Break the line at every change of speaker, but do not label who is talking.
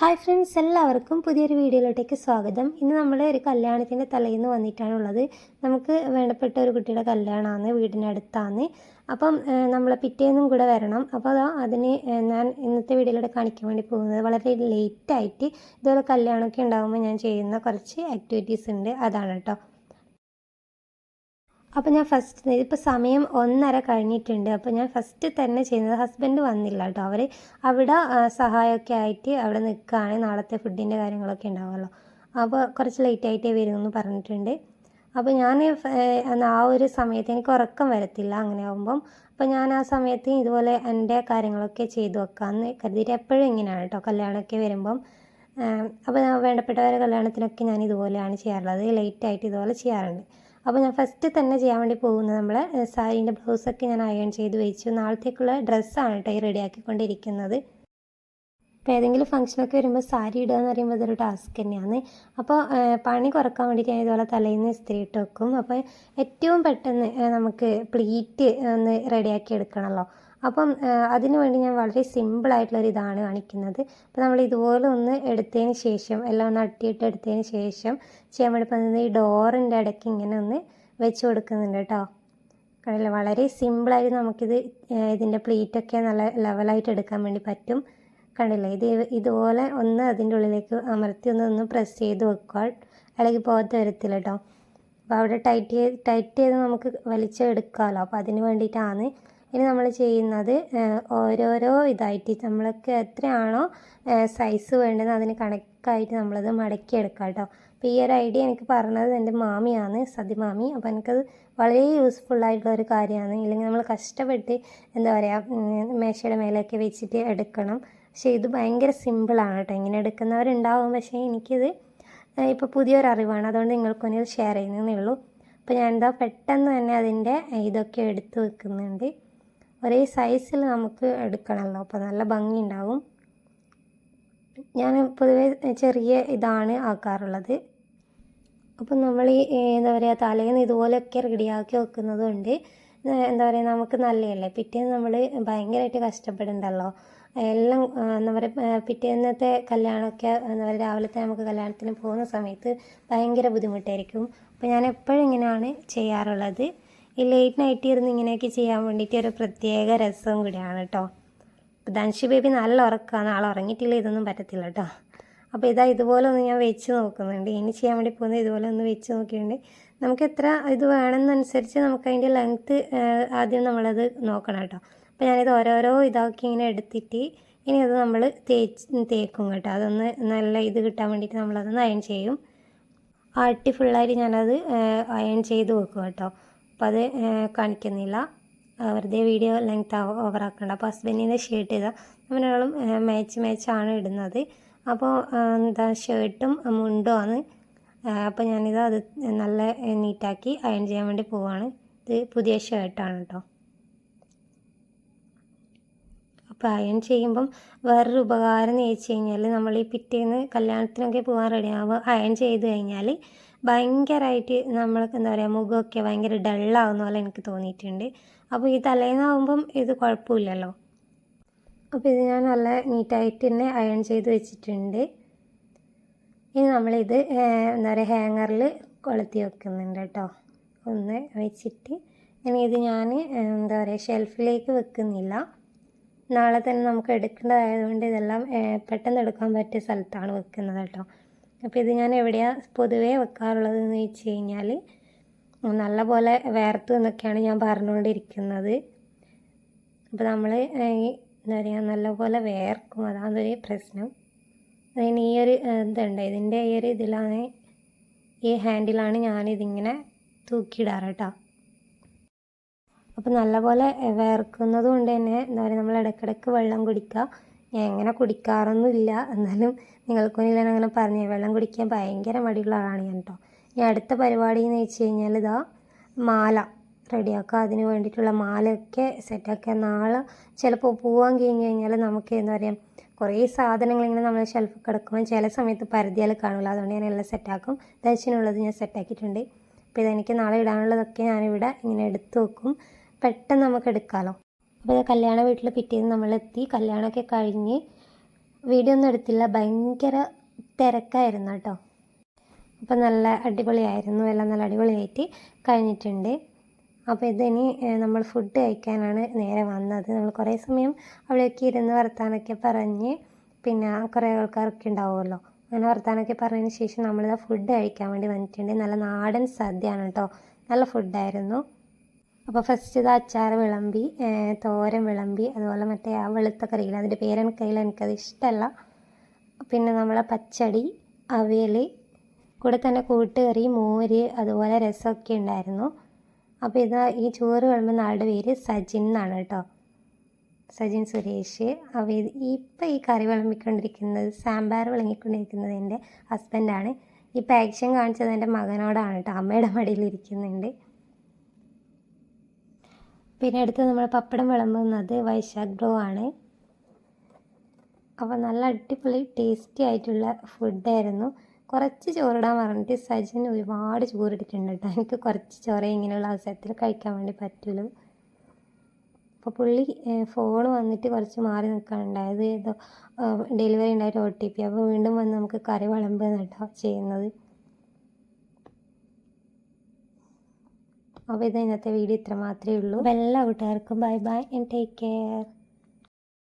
Hi friends എല്ലാവർക്കും പുതിയൊരു വീഡിയോയിലോട്ടേക്ക് സ്വാഗതം. ഇന്ന് നമ്മൾ ഒരു കല്യാണത്തിന്റെ തലേന്ന് വന്നിട്ടാണുള്ളത്. നമുക്ക് വേണ്ടപ്പെട്ട ഒരു കുട്ടിയുടെ കല്യാണമാണ് വീടിനടുത്താണ് അപ്പം നമ്മൾ പിറ്റേന്നും കൂടെ വരണം. അപ്പോൾ അതാ അതിന് ഞാൻ ഇന്നത്തെ വീഡിയോയിലൂടെ കാണിക്കാൻ വേണ്ടി പോകുന്നത്. വളരെ ലേറ്റായിട്ട് ഇതുപോലെ കല്യാണമൊക്കെ ഉണ്ടാകുമ്പോൾ ഞാൻ ചെയ്യുന്ന കുറച്ച് ആക്ടിവിറ്റീസ് ഉണ്ട്. അതാണ് കേട്ടോ അപ്പോൾ ഞാൻ ഫസ്റ്റ് ഇപ്പോൾ സമയം ഒന്നര കഴിഞ്ഞിട്ടുണ്ട്. അപ്പോൾ ഞാൻ ഫസ്റ്റ് തന്നെ ചെയ്യുന്നത് ഹസ്ബൻഡ് വന്നില്ല കേട്ടോ. അവർ അവിടെ സഹായമൊക്കെ ആയിട്ട് അവിടെ നിൽക്കുകയാണ് നാളത്തെ ഫുഡിന്റെ കാര്യങ്ങളൊക്കെ ഉണ്ടാവുമല്ലോ. അപ്പോൾ കുറച്ച് ലേറ്റ് ആയിട്ടേ വരുമെന്ന് പറഞ്ഞിട്ടുണ്ട്. അപ്പോൾ ഞാൻ ആ ഒരു സമയത്ത് എനിക്ക് ഉറക്കം വരത്തില്ല. അങ്ങനെ ആകുമ്പം അപ്പോൾ ഞാൻ ആ സമയത്ത് ഇതുപോലെ എന്റെ കാര്യങ്ങളൊക്കെ ചെയ്തു വെക്കാമെന്ന് കരുതിയിട്ട് എപ്പോഴും ഇങ്ങനെയാണ് കേട്ടോ കല്യാണമൊക്കെ വരുമ്പം. അപ്പോൾ വേണ്ടപ്പെട്ടവരെ കല്യാണത്തിനൊക്കെ ഞാൻ ഇതുപോലെയാണ് ചെയ്യാറുള്ളത്. ലേറ്റ് ആയിട്ട് ഇതുപോലെ ചെയ്യാറുണ്ട്. അപ്പോൾ ഞാൻ ഫസ്റ്റ് തന്നെ ചെയ്യാൻ വേണ്ടി പോകുന്നത് നമ്മൾ സാരീന്റെ ബ്ലൗസൊക്കെ ഞാൻ അയൺ ചെയ്ത് വെച്ചു. നാളത്തേക്കുള്ള ഡ്രസ്സാണ് കേട്ടോ ഈ റെഡിയാക്കിക്കൊണ്ടിരിക്കുന്നത് ഇപ്പോൾ ഏതെങ്കിലും ഫംഗ്ഷനൊക്കെ വരുമ്പോൾ സാരി ഇടുക എന്ന് പറയുമ്പോൾ അതൊരു ടാസ്ക് തന്നെയാണ്. അപ്പോൾ പണി കുറയ്ക്കാൻ വേണ്ടിയിട്ട് ഞാൻ ഇതുപോലെ തലേന്ന് ഇസ്തിരി ഇട്ട് വെക്കും. അപ്പോൾ ഏറ്റവും പെട്ടെന്ന് നമുക്ക് പ്ലീറ്റ് ഒന്ന് റെഡിയാക്കി എടുക്കണമല്ലോ അപ്പം ആ, അതിന് വേണ്ടി ഞാൻ വളരെ സിമ്പിളായിട്ടുള്ളൊരു ഇതാണ് കാണിക്കുന്നത്. അപ്പോൾ നമ്മൾ ഇതുപോലെ ഒന്ന് എടുത്തതിന് ശേഷം എല്ലാം ഒന്ന് അട്ടിയിട്ട് എടുത്തതിന് ശേഷം ചെയ്യാൻ വേണ്ടി ഈ ഡോറിന്റെ ഇടയ്ക്ക് ഇങ്ങനെ ഒന്ന് വെച്ച് കൊടുക്കുന്നുണ്ട് കേട്ടോ. കണ്ടില്ലേ? വളരെ സിമ്പിളായിട്ട് നമുക്കിത് ഇതിന്റെ പ്ലീറ്റൊക്കെ നല്ല ലെവലായിട്ട് എടുക്കാൻ വേണ്ടി പറ്റും. കണ്ടില്ലേ? ഇത് ഇതുപോലെ ഒന്ന് അതിന്റെ ഉള്ളിലേക്ക് അമർത്തി ഒന്ന് ഒന്ന് പ്രസ് ചെയ്ത് വെക്കുക. അല്ലെങ്കിൽ പോകത്ത് വരത്തില്ല കേട്ടോ. അപ്പോൾ അവിടെ ടൈറ്റ് ചെയ്ത് ടൈറ്റ് ചെയ്ത് നമുക്ക് വലിച്ചെടുക്കാമല്ലോ. അപ്പോൾ അതിന് വേണ്ടിയിട്ടാണ് ഇനി നമ്മൾ ചെയ്യുന്നത് ഓരോരോ ഇതായിട്ട് നമ്മൾക്ക് എത്രയാണോ സൈസ് വേണ്ടത് അതിന് കണക്കായിട്ട് നമ്മളത് മടക്കിയെടുക്കാം കേട്ടോ. അപ്പോൾ ഈ ഒരു ഐഡിയ എനിക്ക് പറഞ്ഞത് എന്റെ മാമിയാണ് സതിമാമി അപ്പോൾ എനിക്കത് വളരെ യൂസ്ഫുൾ ആയിട്ടുള്ള ഒരു കാര്യമാണ്. ഇല്ലെങ്കിൽ നമ്മൾ കഷ്ടപ്പെട്ട് എന്താ പറയുക മേശയുടെ മേലെയൊക്കെ വെച്ചിട്ട് എടുക്കണം. പക്ഷേ ഇത് ഭയങ്കര സിമ്പിളാണ് കേട്ടോ. ഇങ്ങനെ എടുക്കുന്നവരുണ്ടാവും. പക്ഷേ എനിക്കിത് ഇപ്പോൾ പുതിയൊരു അറിവാണ്. അതുകൊണ്ട് നിങ്ങൾക്കൊന്ന് ഇത് ഷെയർ ചെയ്യുന്നതേ ഉള്ളൂ. അപ്പോൾ ഞാൻ എന്താ പെട്ടെന്ന് തന്നെ അതിന്റെ ഇതൊക്കെ എടുത്ത് വെക്കുന്നുണ്ട്. ഒരേ സൈസിൽ നമുക്ക് എടുക്കണമല്ലോ അപ്പോൾ നല്ല ഭംഗി ഉണ്ടാവും ഞാൻ പൊതുവേ ചെറിയ ഇതാണ് ആക്കാറുള്ളത്. അപ്പം നമ്മൾ ഈ എന്താ പറയുക തലേന്ന് ഇതുപോലെയൊക്കെ റെഡിയാക്കി വെക്കുന്നത് കൊണ്ട് എന്താ പറയുക നമുക്ക് നല്ലതല്ലേ? പിറ്റേന്ന് നമ്മൾ ഭയങ്കരമായിട്ട് കഷ്ടപ്പെടുന്നുണ്ടല്ലോ എല്ലാം എന്താ പറയുക പിറ്റേന്നത്തെ കല്യാണമൊക്കെ എന്താ പറയുക രാവിലത്തെ നമുക്ക് കല്യാണത്തിന് പോകുന്ന സമയത്ത് ഭയങ്കര ബുദ്ധിമുട്ടായിരിക്കും. അപ്പോൾ ഞാൻ എപ്പോഴും ഇങ്ങനെയാണ് ചെയ്യാറുള്ളത്. ഈ ലേറ്റ് നൈറ്റ് ഇരുന്ന് ഇങ്ങനെയൊക്കെ ചെയ്യാൻ വേണ്ടിയിട്ട് ഒരു പ്രത്യേക രസവും കൂടിയാണ് കേട്ടോ അപ്പോൾ ധൻഷി ബേബി നല്ല ഉറക്കമാണ് ആൾ ഉറങ്ങിയിട്ടില്ല ഇതൊന്നും പറ്റത്തില്ല കേട്ടോ അപ്പോൾ ഇതാ ഇതുപോലെ ഒന്ന് ഞാൻ വെച്ച് നോക്കുന്നുണ്ട്. ഇനി ചെയ്യാൻ വേണ്ടി പോകുന്നത് ഇതുപോലെ ഒന്ന് വെച്ച് നോക്കിയിട്ടുണ്ട്. നമുക്ക് എത്ര ഇത് വേണമെന്നനുസരിച്ച് നമുക്ക് അതിന്റെ ലെങ്ത്ത് ആദ്യം നമ്മളത് നോക്കണം കേട്ടോ അപ്പോൾ ഞാനിത് ഓരോരോ ഇതാക്കി ഇങ്ങനെ എടുത്തിട്ട് ഇനി അത് നമ്മൾ തേച്ച് തേക്കും കേട്ടോ. അതൊന്ന് നല്ല ഇത് കിട്ടാൻ വേണ്ടിയിട്ട് നമ്മളതൊന്ന് അയൺ ചെയ്യും. ആട്ടി ഫുള്ളായിട്ട് ഞാനത് അയൺ ചെയ്ത് വെക്കും കേട്ടോ. അപ്പോൾ അത് കാണിക്കുന്നില്ല. വെറുതെ വീഡിയോ ലെങ്ത് ഓവർ ആക്കണ്ട അപ്പോൾ ഹസ്ബൻഡിന്റെ ഷർട്ട് ഇതാ. അവനോളം മാച്ച് മാച്ചാണ് ഇടുന്നത്. അപ്പോൾ എന്താ ഷർട്ടും മുണ്ടും ആണ്. അപ്പോൾ ഞാനിത് അത് നല്ല നീറ്റാക്കി അയൺ ചെയ്യാൻ വേണ്ടി പോവാണ്. ഇത് പുതിയ ഷർട്ടാണ് കേട്ടോ അപ്പോൾ അയൺ ചെയ്യുമ്പം വേറൊരു ഉപകാരം എന്ന് വെച്ച് കഴിഞ്ഞാൽ നമ്മൾ ഈ പിറ്റേന്ന് കല്യാണത്തിനൊക്കെ പോകാൻ റെഡിയാകുമ്പോൾ അയൺ ചെയ്ത് കഴിഞ്ഞാൽ ഭയങ്കരമായിട്ട് നമ്മൾക്ക് എന്താ പറയുക മുഖമൊക്കെ ഭയങ്കര ഡള്ളാവുന്ന പോലെ എനിക്ക് തോന്നിയിട്ടുണ്ട്. അപ്പോൾ ഈ തലേന്നാവുമ്പം ഇത് കുഴപ്പമില്ലല്ലോ. അപ്പോൾ ഇത് ഞാൻ നല്ല നീറ്റായിട്ട് തന്നെ അയൺ ചെയ്ത് വെച്ചിട്ടുണ്ട്. ഇനി നമ്മളിത് എന്താ പറയുക ഹാങ്ങറിൽ കൊളുത്തി വെക്കുന്നുണ്ട് കേട്ടോ. ഒന്ന് വെച്ചിട്ട് ഇനി ഇത് ഞാൻ എന്താ പറയുക ഷെൽഫിലേക്ക് വെക്കുന്നില്ല. നാളെ തന്നെ നമുക്ക് എടുക്കേണ്ടതായതുകൊണ്ട് ഇതെല്ലാം പെട്ടെന്ന് എടുക്കാൻ പറ്റിയ സ്ഥലത്താണ് വെക്കുന്നത് കേട്ടോ. അപ്പോൾ ഇത് ഞാൻ എവിടെയാണ് പൊതുവേ വെക്കാറുള്ളത് എന്ന് വെച്ച് കഴിഞ്ഞാൽ നല്ല പോലെ വേർത്തു എന്നൊക്കെയാണ് ഞാൻ പറഞ്ഞുകൊണ്ടിരിക്കുന്നത്. അപ്പോൾ നമ്മൾ എന്താ പറയുക നല്ലപോലെ വേർക്കും. അതാണ് ഒരു പ്രശ്നം. അതിന് ഈ ഒരു ഇതുണ്ട്. ഇതിന്റെ ഈ ഒരു ഇതിലാണ് ഈ ഹാൻഡിലാണ് ഞാനിതിങ്ങനെ തൂക്കിയിടാറ് കേട്ടോ. അപ്പോൾ നല്ലപോലെ വേർക്കുന്നത് കൊണ്ട് തന്നെ. എന്താ പറയുക നമ്മൾ ഇടയ്ക്കിടയ്ക്ക് വെള്ളം കുടിക്കുക. ഞാൻ എങ്ങനെ കുടിക്കാറൊന്നുമില്ല. എന്നാലും നിങ്ങൾക്കൊന്നും ഞാൻ അങ്ങനെ പറഞ്ഞു വെള്ളം കുടിക്കാൻ ഭയങ്കര മടിയുള്ള ആളാണ് ഞാൻ കേട്ടോ ഞാൻ അടുത്ത പരിപാടി എന്ന് വെച്ച് കഴിഞ്ഞാൽ ഇതാ മാല റെഡിയാക്കുക അതിന് വേണ്ടിയിട്ടുള്ള മാലയൊക്കെ സെറ്റാക്കുക നാളെ ചിലപ്പോൾ പോകാൻ കഴിഞ്ഞ് കഴിഞ്ഞാൽ നമുക്ക് എന്താ പറയുക കുറേ സാധനങ്ങൾ ഇങ്ങനെ നമ്മൾ ഷെൽഫ് കിടക്കുമ്പോൾ ചില സമയത്ത് പരതിയാൽ കാണില്ല അതുകൊണ്ട് ഞാൻ എല്ലാം സെറ്റാക്കും. ദശനുള്ളത് ഞാൻ സെറ്റാക്കിയിട്ടുണ്ട്. അപ്പോൾ ഇതെനിക്ക് നാളെ ഇടാനുള്ളതൊക്കെ ഞാനിവിടെ ഇങ്ങനെ എടുത്തു വെക്കും. പെട്ടെന്ന് നമുക്ക് എടുക്കാമല്ലോ അപ്പോൾ കല്യാണ വീട്ടിൽ പിറ്റേന്ന് നമ്മളെത്തി. കല്യാണമൊക്കെ കഴിഞ്ഞ് വീഡിയോ ഒന്നും എടുത്തില്ല. ഭയങ്കര തിരക്കായിരുന്നു കേട്ടോ. അപ്പോൾ നല്ല അടിപൊളിയായിരുന്നു. എല്ലാം നല്ല അടിപൊളിയായിട്ട് കഴിഞ്ഞിട്ടുണ്ട്. അപ്പോൾ ഇതിനി നമ്മൾ ഫുഡ് കഴിക്കാനാണ് നേരെ വന്നത്. നമ്മൾ കുറേ സമയം അവിടെയൊക്കെ ഇരുന്ന് വർത്താനൊക്കെ പറഞ്ഞ് പിന്നെ കുറേ ആൾക്കാരൊക്കെ ഉണ്ടാവുമല്ലോ. അങ്ങനെ വർത്താനൊക്കെ പറഞ്ഞതിന് ശേഷം നമ്മളിതാ ഫുഡ് കഴിക്കാൻ വേണ്ടി വന്നിട്ടുണ്ട്. നല്ല നാടൻ സദ്യയാണ് കേട്ടോ. നല്ല ഫുഡായിരുന്നു. അപ്പോൾ ഫസ്റ്റ് ഇത് അച്ചാർ വിളമ്പി തോരൻ വിളമ്പി അതുപോലെ മറ്റേ ആ വെളുത്ത കറിയില്ല അതിന്റെ പേരെനിക്കറിയില്ല എനിക്കത് ഇഷ്ടമല്ല പിന്നെ നമ്മളെ പച്ചടി അവിയൽ കൂടെ തന്നെ കൂട്ടുകറി മോര് അതുപോലെ രസമൊക്കെ ഉണ്ടായിരുന്നു. അപ്പോൾ ഇത് ഈ ചോറ് വിളമ്പുന്ന ആളുടെ പേര് സജിൻ എന്നാണ് കേട്ടോ. സജിൻ സുരേഷ്. അപ്പോൾ ഇത് ഇപ്പം ഈ കറി വിളമ്പിക്കൊണ്ടിരിക്കുന്നത് സാമ്പാർ വിളങ്ങിക്കൊണ്ടിരിക്കുന്നത് എന്റെ ഹസ്ബൻഡാണ് ഇപ്പം ആക്ഷൻ കാണിച്ചത് എന്റെ മകനോടാണ് കേട്ടോ അമ്മയുടെ മടിയിലിരിക്കുന്നുണ്ട് പിന്നെ അടുത്ത് നമ്മൾ പപ്പടം വിളമ്പുന്നത് വൈശാഖ് ബ്രോ ആണ്. അപ്പോൾ നല്ല അടിപൊളി ടേസ്റ്റി ആയിട്ടുള്ള ഫുഡായിരുന്നു കുറച്ച് ചോറിടാൻ പറഞ്ഞിട്ട് സജിൻ ഒരുപാട് ചോറിട്ടിട്ടുണ്ട് കേട്ടോ. എനിക്ക് കുറച്ച് ചോറേ ഇങ്ങനെയുള്ള അവസരത്തിൽ കഴിക്കാൻ വേണ്ടി പറ്റുള്ളൂ. അപ്പോൾ പുള്ളി ഫോൺ വന്നിട്ട് കുറച്ച് മാറി നിൽക്കാനുണ്ടായത് ഏതോ ഡെലിവറി ഉണ്ടായിട്ട് ഒ ടി പി അപ്പോൾ വീണ്ടും വന്ന് നമുക്ക് കറി വിളമ്പുക കേട്ടോ ചെയ്യുന്നത്. അപ്പോൾ ഇത് ഇന്നത്തെ വീഡിയോ ഇത്ര മാത്രമേ ഉള്ളൂ. എല്ലാ കൂട്ടുകാർക്കും bye bye and take care